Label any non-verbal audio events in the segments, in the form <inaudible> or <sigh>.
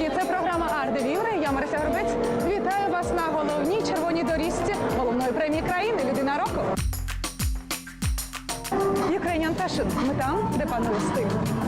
подій. Це програма Арди Віври. Я Марися Горбець. Вітаю вас на головній червоній доріжці головної премії країни Людина року. Ukrainian Fashion. Ми там, де панує стиль.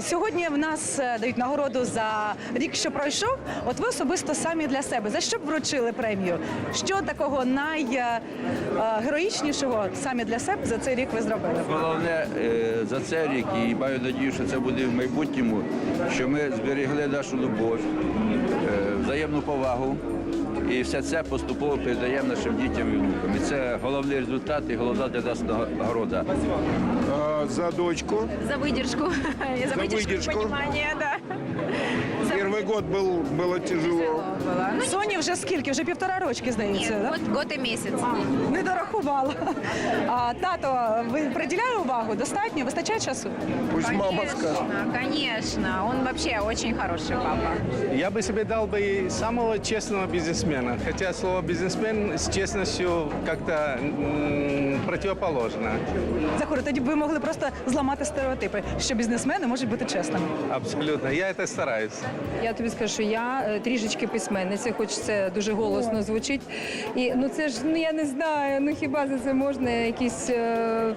Сьогодні в нас е, дають нагороду за рік, що пройшов. От ви особисто самі для себе. За що б вручили премію? Що такого найгероїчнішого самі для себе за цей рік ви зробили? Головне е, за цей рік і маю надію, що це буде в майбутньому, що ми зберегли нашу любов, е, взаємну повагу. І все це поступово передаємо нашим дітям і внукам. І це головний результат і головна для нас нагорода А, за дочку. За выдержку. <laughs> За, За выдержку, выдержку. понимание, да. Первый год был, было тяжело. Соні вже скільки? Вже півтора рочки, здається. Нет, да? год, год и месяц. Не дорахувала. А тато, ви приділяє увагу? Достатньо? Вистачає часу? Пусть мама скажет. Конечно, конечно. Он вообще очень хороший папа. Я бы себе дал бы и самого честного бизнесмена. Хотя слово бизнесмен с честностью как-то м, противоположно. Захоре, тоді б ви могли просто зламати стереотипи, що бізнесмени можуть бути чесними. Абсолютно. Я это стараюсь. Я тобі скажу, що я е, трішечки письменниця, хоч це дуже голосно звучить. І ну це ж ну я не знаю. Ну хіба за це можна якісь е,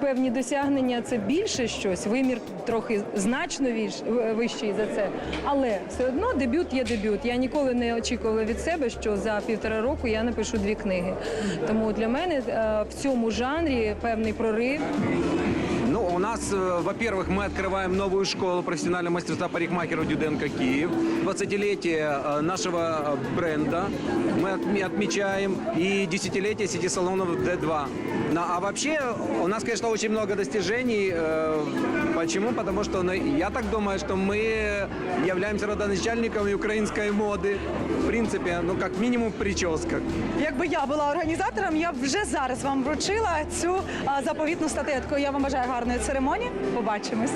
певні досягнення? Це більше щось. Вимір трохи значно вищий за це. Але все одно дебют є дебют. Я ніколи не очікувала від себе, що за півтора року я напишу дві книги. Тому для мене е, в цьому жанрі певний прорив. Нас, э, во-первых, мы открываем новую школу профессионального мастерства парикмахера Дюденко Киев. 20-летие э, нашего э, бренда мы отме- отмечаем и десятилетие сети салонов D2. Ну, а вообще у нас, конечно, очень много достижений. Почему? Потому что ну, я так думаю, что мы являемся родоначальниками украинской моды. В принципе, ну, как минимум прическа. Якби я була організатором, я б вже зараз вам вручила цю заповітну статетку. Я вам бажаю гарної церемонії. Побачимось.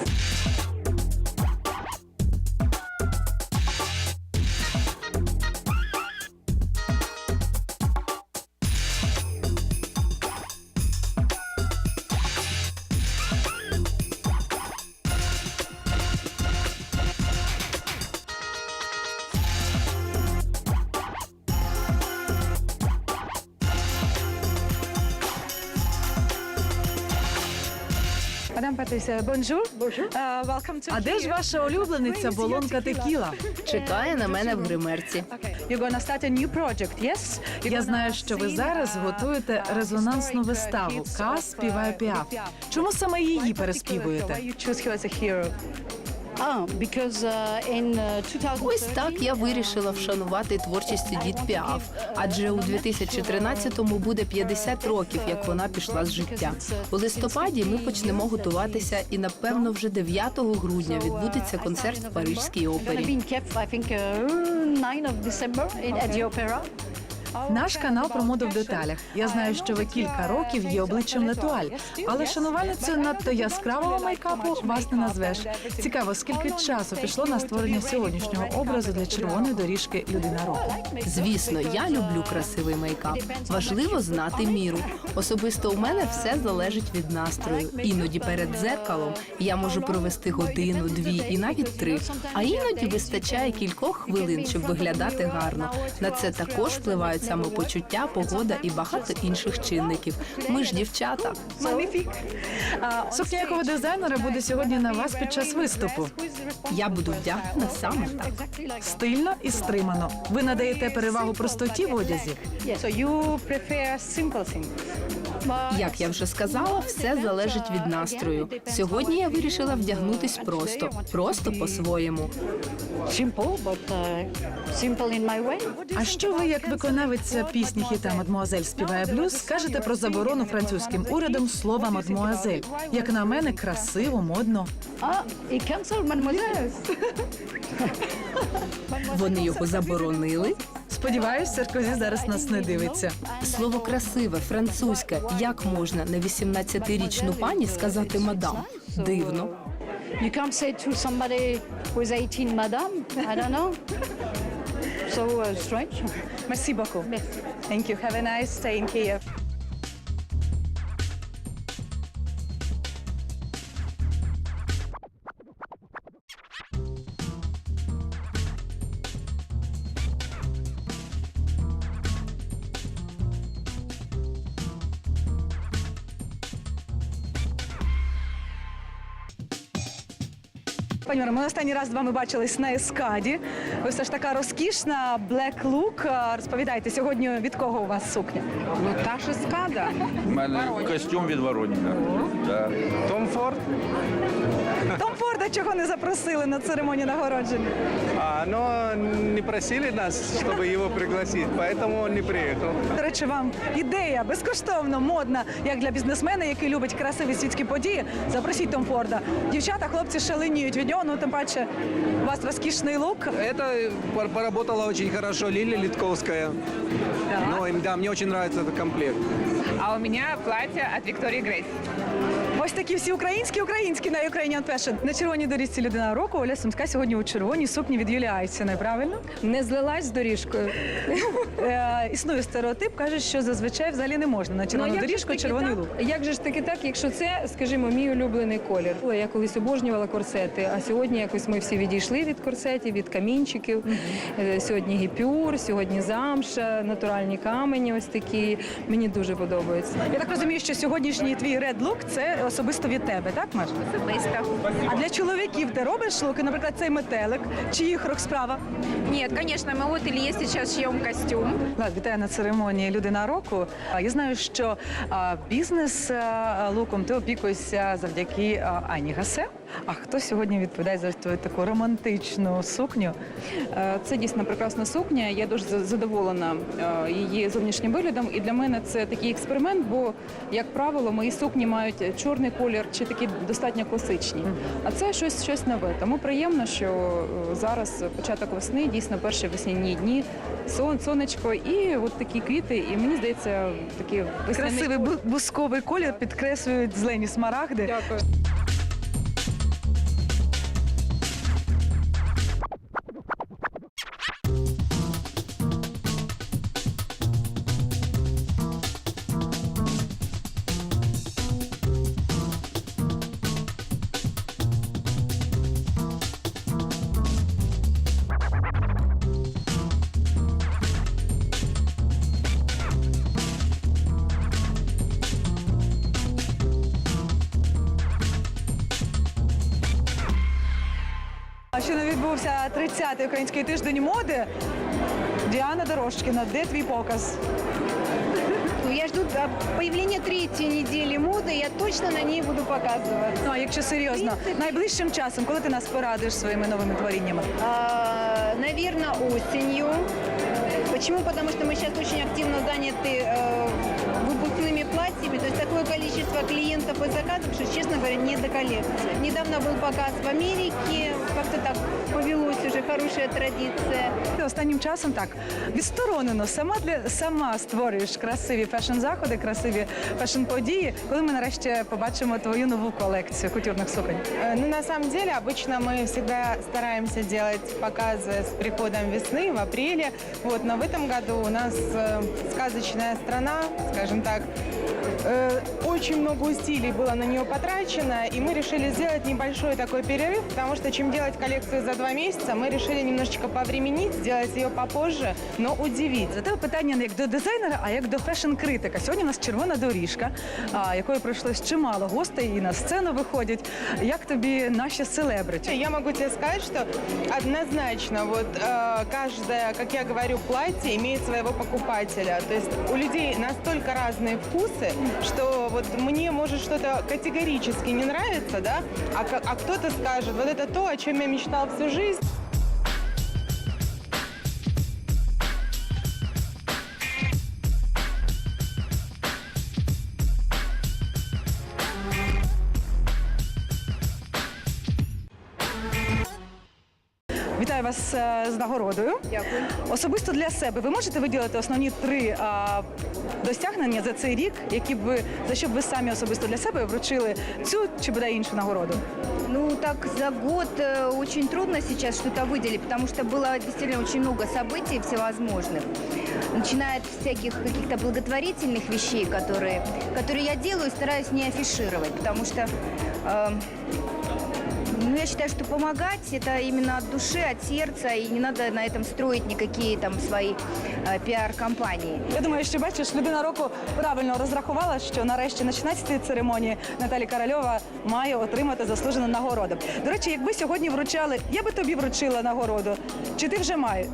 Мадам Патрісія, бонжур. Бонжур. А де ж ваша улюблениця болонка текіла? Чекає на мене в гримерці. Я знаю, що ви зараз готуєте резонансну виставу Кас співає піаф. Чому саме її переспівуєте? Ось так я вирішила вшанувати творчість Едіт Піаф, адже у 2013-му буде 50 років, як вона пішла з життя. У листопаді ми почнемо готуватися, і напевно вже 9 грудня відбудеться концерт в Парижській опері. In Kiev, I think, 9 of December in, at the opera. Наш канал про моду в деталях. Я знаю, що ви кілька років є обличчям Летуаль, але шанувальницею надто яскравого мейкапу вас не назвеш. Цікаво, скільки часу пішло на створення сьогоднішнього образу для червоної доріжки людина року. Звісно, я люблю красивий мейкап. Важливо знати міру. Особисто у мене все залежить від настрою. Іноді перед дзеркалом я можу провести годину, дві і навіть три. А іноді вистачає кількох хвилин, щоб виглядати гарно. На це також впливають самопочуття, погода і багато інших чинників. Ми ж дівчата. Сукня якого дизайнера буде сьогодні на вас під час виступу. Я буду вдягнена саме так. Стильно і стримано. Ви надаєте перевагу простоті в одязі. Як я вже сказала, все залежить від настрою. Сьогодні я вирішила вдягнутись просто, просто по-своєму. Uh. А що ви, як виконавиця пісні хіта «Мадмуазель співає блюз, скажете про заборону французьким урядом слова «мадмуазель»? Як на мене, красиво, модно. Вони його заборонили. Сподіваюсь, Саркозі зараз нас не дивиться. Слово красиве, французьке. Як можна на 18-річну пані сказати мадам? Дивно. You can't say to somebody who's 18, madame. I don't know. So uh, strange. Merci beaucoup. Thank you. Have a nice stay in Kiev. Пані ми останній раз з вами бачились на ескаді. Ви все ж така розкішна, black look. Розповідайте, сьогодні від кого у вас сукня? Ну та ж ескада. У мене костюм від Вороніна. Том Форд, Том Форда чого не запросили на церемонію нагородження? а, но не просили нас, чтобы его пригласить, поэтому он не приехал. До речі, вам ідея безкоштовно, модна, як для бізнесмена, який любить красиві світські події. Запросіть Том Форда. Дівчата, хлопці шаленіють від нього. Ну тим паче, у вас розкішний лук. Это пор- поработала очень хорошо Лилия Литковская. Ну, и да, мне очень нравится этот комплект. А у меня платье от Виктории Грейс. Ось такі всі українські, українські на Ukrainian Fashion. На червоній доріжці людина року Оля Сумська сьогодні у червоній сукні від Юлії Айсіної, правильно? Не злилась з доріжкою. <laughs> Е, існує стереотип, каже, що зазвичай взагалі не можна на червону Ну, як же ж доріжку таки червоний так? лук. Як же ж таки так, якщо це, скажімо, мій улюблений колір? Я колись обожнювала корсети, а сьогодні якось ми всі відійшли від корсетів, від камінчиків. Е, Сьогодні гіпюр, сьогодні замша, натуральні камені ось такі. Мені дуже подобається. Я так розумію, що сьогоднішній твій ред лук це особисто від тебе, так, Маш? Особисто. А для чоловіків ти робиш луки, наприклад, цей метелик, чи їх рок-справа? Ні, конечно, мы вот Илье зараз шьем костюм. Влад, вітаю на церемонії Людина року. А, Я знаю, що а, бізнес а, луком ти опікуєшся завдяки а, Ані Гасе. А хто сьогодні відповідає за твою таку романтичну сукню? Е, Це дійсно прекрасна сукня. Я дуже задоволена е, її зовнішнім виглядом. І для мене це такий експеримент, бо, як правило, мої сукні мають чорний колір чи такі достатньо класичні. А це щось, щось нове. Тому приємно, що е, зараз початок весни, дійсно перші весняні дні, сон, сонечко і от такі квіти. І мені здається, такі весняний Красивий бусковий колір підкреслюють зелені смарагди. Дякую. відбувся 30-й український тиждень моди. Діана Дорожкіна, де твій показ? Я жду появления третьей недели моды, я точно на ней буду показывать. Ну а якщо серйозно, найближчим часом, коли ти нас порадуєш своїми новими творіннями? Наверное, осенью. Почему? Потому что мы сейчас очень активно заняты э, выпускными платьями. То есть такое количество клиентов и заказов, что, честно говоря, не до коллекции. Недавно был показ в Америке. Как-то так повелось уже хорошая традиция. Ти останнім часом так відсторонено сама для сама створюєш красиві фешн-заходи, красиві фешн-події. Коли ми нарешті побачимо твою нову колекцію кутюрних суконь? Ну, на самом деле, обычно мы всегда стараемся делать показы с приходом весны в апреле. Вот, но в этом году у нас э, сказочная страна, скажем Так. Э, очень много усилий было на нее потрачено, и мы решили сделать небольшой такой перерыв, потому что чем делать коллекцию за два месяца, мы решили немножечко повременить, сделать ее попозже, но удивить. За тебе питання не як до дизайнера, а як до фешн-критика. Сьогодні у нас червона доріжка, а, якою пройшлось чимало гостей і на сцену виходять. Як тобі наші селебриті? Я могу тебе сказать, что однозначно вот э, каждое, как я говорю, платье имеет своего покупателя. То есть у людей настолько разные вкусы, что вот мне может что-то категорически не нравится, да, а, а кто-то скажет, вот это то, о чем я мечтал всю жизнь. вас е, з нагородою. Дякую. Особисто для себе ви можете виділити основні три а, досягнення за цей рік, які б ви за що б ви самі особисто для себе вручили цю чи бодай іншу нагороду? Ну, так за год э, очень трудно сейчас что-то выделить, потому что было действительно очень много событий всевозможных. Начиная от всяких каких-то благотворительных вещей, которые, которые я делаю, стараюсь не афишировать, потому что э, ну, я считаю, что помогать это именно от души, от сердца, и не надо на этом строить никакие там свои э, пиар-компании. Я думаю, що бачиш, людина року правильно розрахувала, що нарешті на 16-й церемонії Наталі Корольова має отримати заслужену нагороду. До речі, якби сьогодні вручали, я би тобі вручила нагороду. Чи ти вже маєш?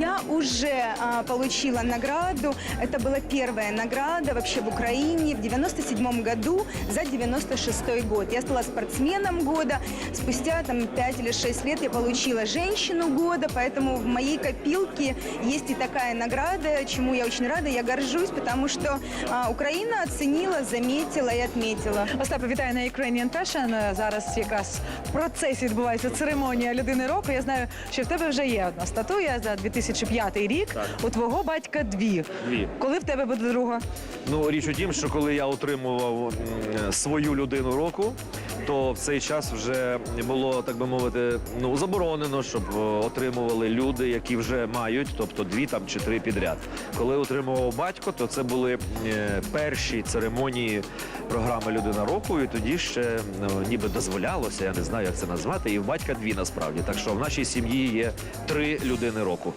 Я уже а, получила награду. Это была первая награда вообще в Украине в 97 году за 96 год. Я стала спортсменом года. Спустя там 5 или 6 лет я получила женщину года, поэтому в моей копилке есть и такая награда, чему я очень рада, я горжусь, потому что а, Украина оценила, заметила и отметила. Остапе, вітаю на Ukrainian Fashion. Зараз якраз в процесі відбувається церемонія людини року. Я знаю, що в тебе вже є одна статуя за 2005 рік. У твого батька дві. Дві. Коли в тебе буде друга? Ну, річ у тім, що коли я отримував м, свою людину року, то в цей час вже було, так би мовити, ну заборонено, щоб е, отримували люди, які вже мають, тобто дві там чи три підряд. Коли отримував батько, то це були е, перші церемонії програми Людина року, і тоді ще ну, ніби дозволялося, я не знаю, як це назвати. І в батька дві насправді. Так що в нашій сім'ї є три людини року.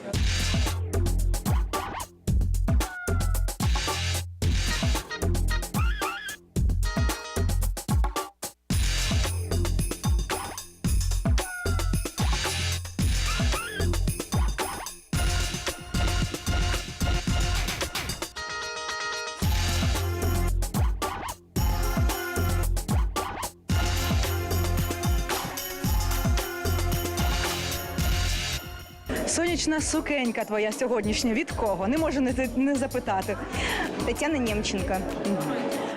Сукенька твоя сьогоднішня. Від кого? Не можу не, не запитати. Тетяна Немченко.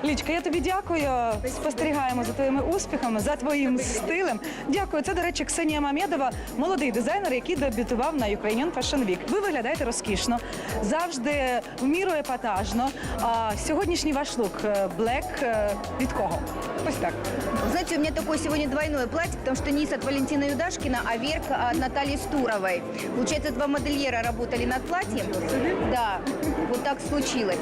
Лічка, я тобі дякую. Спостерігаємо за твоїми успіхами, за твоїм стилем. Дякую. Це, до речі, Ксенія Мамєдова, молодий дизайнер, який дебютував на Ukrainian Fashion Week. Ви виглядаєте розкішно, завжди в міру епатажно. А сьогоднішній ваш лук блек е, від кого? Ось так. Знаете, у меня такое сегодня двойное платье, потому что низ от Валентины Юдашкина, а верх от Натальи Стуровой. Получается, два модельера работали над платьем. Да, вот так случилось.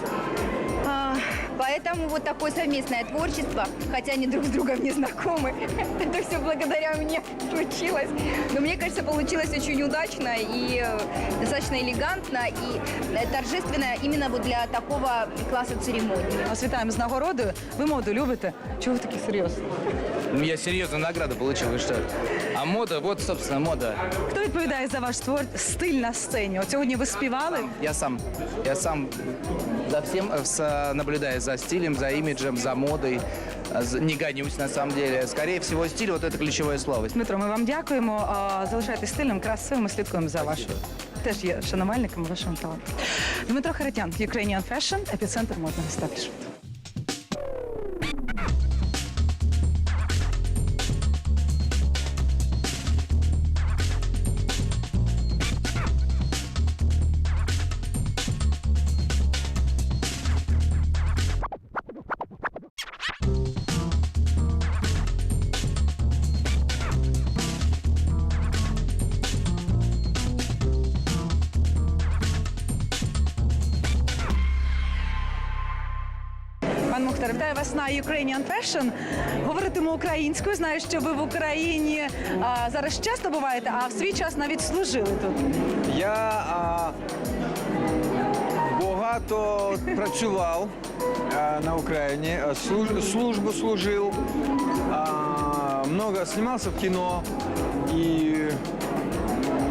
А, Поэтому вот такое совместное творчество, хотя они друг с другом не знакомы. <laughs> Это все благодаря мне случилось. Но мне кажется, получилось очень удачно и э, достаточно элегантно и э, торжественно именно вот для такого класса церемонии. Вас вітаємо з нагородою. Ви моду любите? Чого ви такі серйозні? Ну, Я серьезную награду получил, вы что? А мода, вот, собственно, мода. Хто відповідає за ваш твор стиль на сцені? От сьогодні ви співали. Я сам, я сам за всем э, с- наблюдаю за стилем, за имиджем, за модой. Э, за- Не гонюсь, на самом деле. Скорее всего, стиль, вот это ключевое слово. Дмитро, ми вам дякуємо. А, Залишайтесь стильним, красивим. Ми слідкуємо за вашою. Теж є шанувальниками вашого таланту. Дмитро Харитян, Ukrainian Fashion, епіцентр модного естеблішменту. Пан вітаю вас на Ukrainian Fashion. Говоритиму українською. Знаю, що ви в Україні а, зараз часто буваєте, а в свій час навіть служили тут. Я а, багато працював а, на Україні, служ- службу служив, а, много снимался в кино и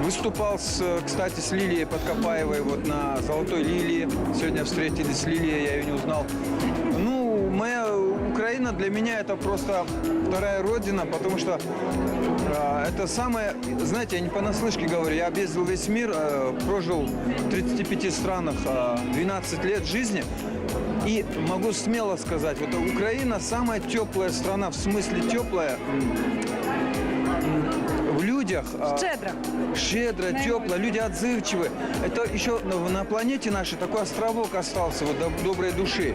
выступал, с, кстати, с Лилией Подкопаевой вот на «Золотой лилии». Сегодня встретились с Лилией, я ее не узнал. Украина для меня это просто вторая родина, потому что а, это самое, знаете, я не понаслышке говорю, я объездил весь мир, э, прожил в 35 странах, а, 12 лет жизни. И могу смело сказать, вот Украина самая теплая страна, в смысле теплая, людях а, Щедро. щедро, тепло, люди отзывчивы. Это еще на, на планете нашей такой островок остался вот доб- доброй души.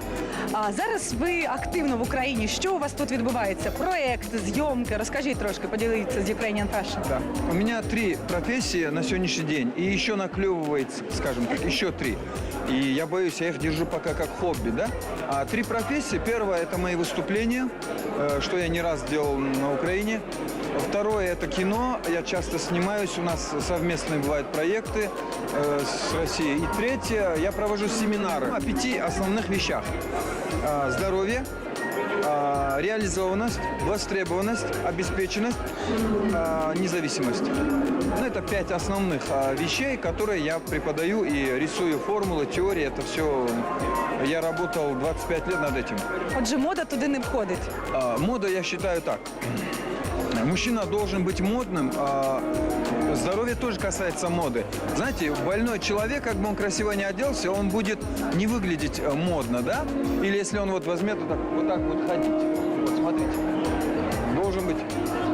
А зараз ви активно в Україні. Що у вас тут відбувається? Проекти, зйомки. Розкажіть трошки, поділіться з Ukrainian Fashion. Да. У меня три профессии на сегодняшний день. И еще наклевывается, скажем так, еще три. И я боюсь, я их держу пока как хобби, да? А три профессии. Первое – это мои выступления, э, что я не раз делал на Украине. Второе – это кино. Я часто снимаюсь, у нас совместные бывают проекты э, с Россией. И третье – я провожу семинары о пяти основных вещах. А, Здоровье, а, реализованность, востребованность, обеспеченность, а, независимость. Ну, это пять основных а, вещей, которые я преподаю и рисую формулы, теории. Это все... Я работал 25 лет над этим. Отже, мода туди не входить. А, Мода, я считаю так. Мужчина должен быть модным. а Здоровье тоже касается моды. Знаете, больной человек, как бы он красиво не оделся, он будет не выглядеть э, модно, да? Или если он вот возьмет вот так вот, так вот ходить. Вот смотрите. Должен быть...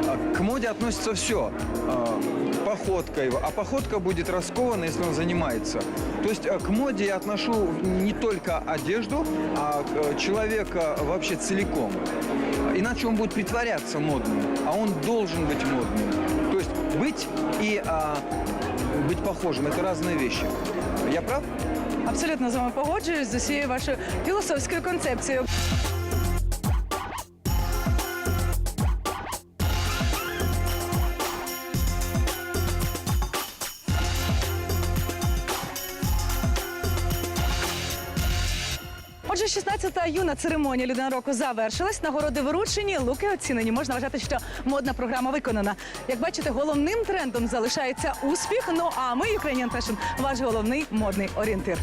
а, К моде относится все. Походка его. А походка будет раскована, если он занимается. То есть э, к моде я отношу не только одежду, а э, человека вообще целиком. Иначе он будет притворяться модным, а он должен быть модным. То есть быть и а, быть похожим – это разные вещи. Я прав? Абсолютно з вами погоджуюсь з усією вашою філософською концепцією. Отже, 16-та юна церемонія людина року завершилась. Нагороди виручені, луки оцінені. Можна вважати, що модна програма виконана. Як бачите, головним трендом залишається успіх. Ну а ми, Ukrainian Fashion, ваш головний модний орієнтир.